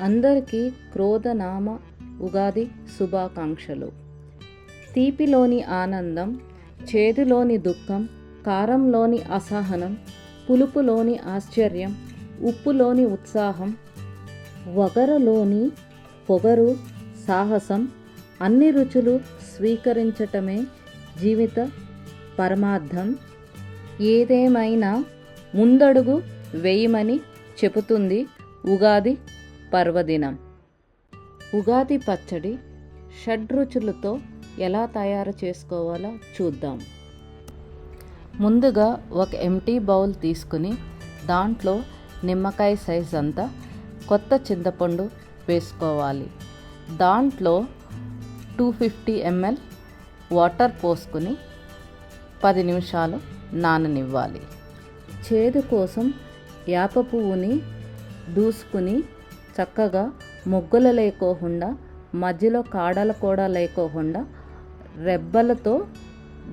అందరికీ క్రోధనామ ఉగాది శుభాకాంక్షలు. తీపిలోని ఆనందం చేదులోని దుఃఖం కారంలోని అసహనం పులుపులోని ఆశ్చర్యం ఉప్పులోని ఉత్సాహం వగరలోని పొగరు సాహసం అన్ని రుచులు స్వీకరించటమే జీవిత పరమార్థం. ఏదేమైనా ముందడుగు వేయమని చెబుతుంది ఉగాది పర్వదినం. ఉగాది పచ్చడి షడ్రుచులతో ఎలా తయారు చేసుకోవాలో చూద్దాం. ముందుగా ఒక ఎంటీ బౌల్ తీసుకుని దాంట్లో నిమ్మకాయ సైజ్ అంతా కొత్త చింతపండు వేసుకోవాలి. దాంట్లో టూ ఫిఫ్టీ ఎంఎల్ వాటర్ పోసుకుని పది నిమిషాలు నాననివ్వాలి. చేదు కోసం యాప పువ్వుని దూసుకుని చక్కగా మొగ్గులు లేకోకుండా మధ్యలో కాడలు కూడా లేకోకుండా రెబ్బలతో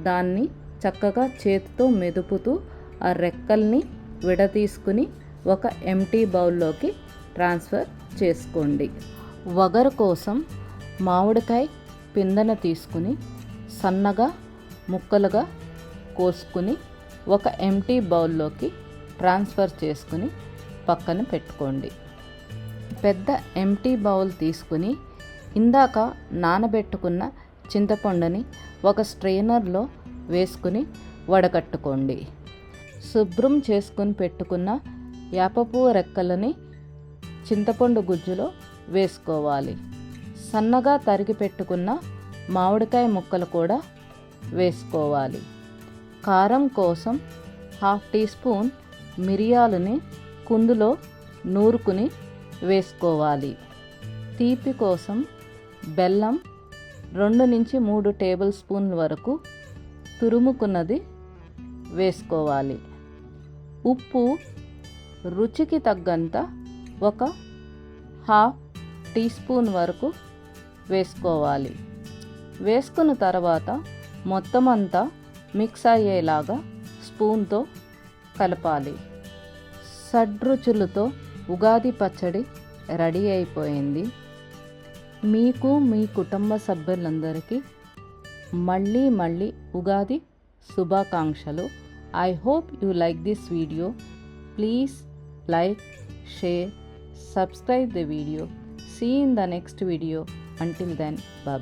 దాన్ని చక్కగా చేతితో మెదుపుతూ ఆ రెక్కల్ని విడతీసుకుని ఒక ఎంటీ బౌల్లోకి ట్రాన్స్ఫర్ చేసుకోండి. వగరు కోసం మామిడికాయ పిందెన తీసుకుని సన్నగా ముక్కలుగా కోసుకుని ఒక ఎంటీ బౌల్లోకి ట్రాన్స్ఫర్ చేసుకుని పక్కన పెట్టుకోండి. పెద్ద ఎంటీ బౌల్ తీసుకుని ఇందాక నానబెట్టుకున్న చింతపండుని ఒక స్ట్రెయినర్లో వేసుకుని వడకట్టుకోండి శుభ్రం చేసుకుని పెట్టుకున్న వేపపువ్వు రెక్కలని చింతపండు గుజ్జులో వేసుకోవాలి. సన్నగా తరిగి పెట్టుకున్న మామిడికాయ ముక్కలు కూడా వేసుకోవాలి. కారం కోసం హాఫ్ టీ స్పూన్ మిరియాలని కుందులో నూరుకుని వేసుకోవాలి. తీపి కోసం బెల్లం రెండు నుంచి మూడు టేబుల్ స్పూన్ల వరకు తురుముకున్నది వేసుకోవాలి. ఉప్పు రుచికి తగ్గంత ఒక హాఫ్ టీ స్పూన్ వరకు వేసుకోవాలి. వేసుకున్న తర్వాత మొత్తం అంతా మిక్స్ అయ్యేలాగా స్పూన్తో కలపాలి. షడ్రుచులతో ఉగాది పచ్చడి రెడీ అయిపోయింది. మీకు మీ కుటుంబ సభ్యులందరికీ మళ్ళీ మళ్ళీ ఉగాది శుభాకాంక్షలు. I hope you like this video please like share subscribe the video see in the next video until then Baba